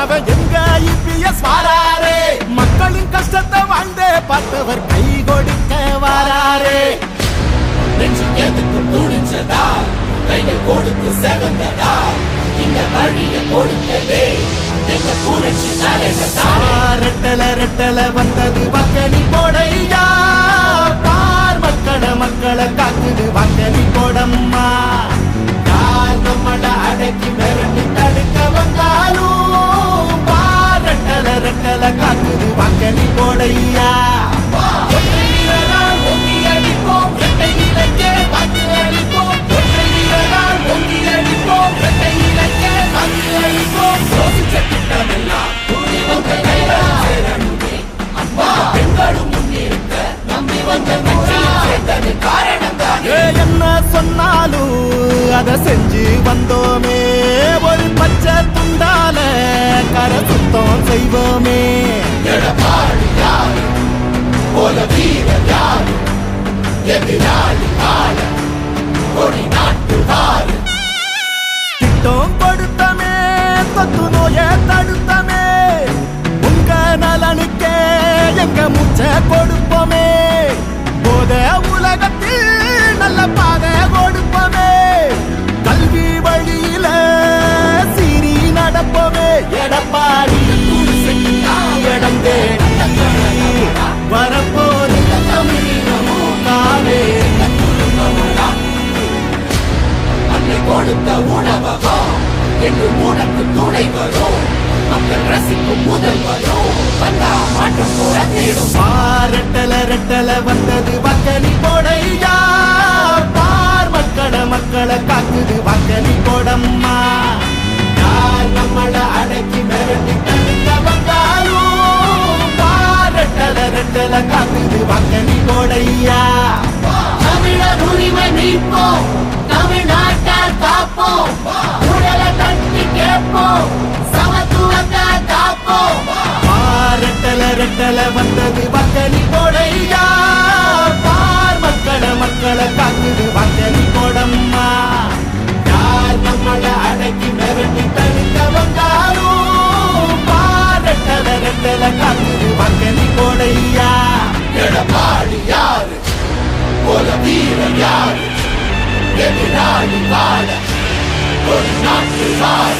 மன்னவன் எங்க ஐபிஎஸ் வாராரே? மக்களின் கஷ்டத்தை வாழ்ந்தே பார்த்தவர் கை கொடுக்க வாராரே. நெஞ்சுக்கு எதுக்கு துணிச்சதா கைகள் கொடுத்து செவந்ததா? இந்த வழிய கொடுத்ததே எங்க புரட்சி தலைவதா ரெட்டல ரெட்டல வந்தது வக்கனி போடையா? பார் மக்களை மக்களை காக்குது வக்கனி போடம்மா. அதை செஞ்சு வந்தோமே. ஒரு பச்சை துண்டால கரை சுத்தம் செய்வோமே. போல வீரர் யாரு எதிராளி ஆள கொடி நாட்டுவாரு திட்டம் கொடுத்தமே தொத்து நோய தடுத்தமே. உங்க நலனுக்கே எங்க முச்ச கொடுப்போமே. போத உலகத்தில் கொடுத்த உணவகம் என்று உனக்கு துணை வரும். மக்கள் ரசிக்கும் முதல் வரும். வந்தா மாற்றம் போல தேடும். பாரட்டல ரெட்டல வந்தது வக்கனி போடையா பார் மக்கள மக்களை காக்குது வக்கனி போடம்மா யார் நம்மள அடக்கி மிரட்டி தடுக்க வந்தாலும் பாரட்டல ரெட்டல காக்குது வக்கனி போடையா தமிழர் உரிமை மீட்போம். பார்ப்போம் சமத்துவத்தை காப்போம் பாரட்டல ரெட்டல வந்தது வக்கலி போடையா பார் மக்களை மக்களை காக்குது வக்கலி போடம்மா யார் நம்மளை அடக்கி மிரட்டி தடுக்க வந்தாலும் பாரட்டல ரெட்டல காக்குது வக்கலி போடையா எடப்பாடி யாரு? போல வீரன் யாரு? எதிராளி வாழ ஒரு நாட்டு வாழ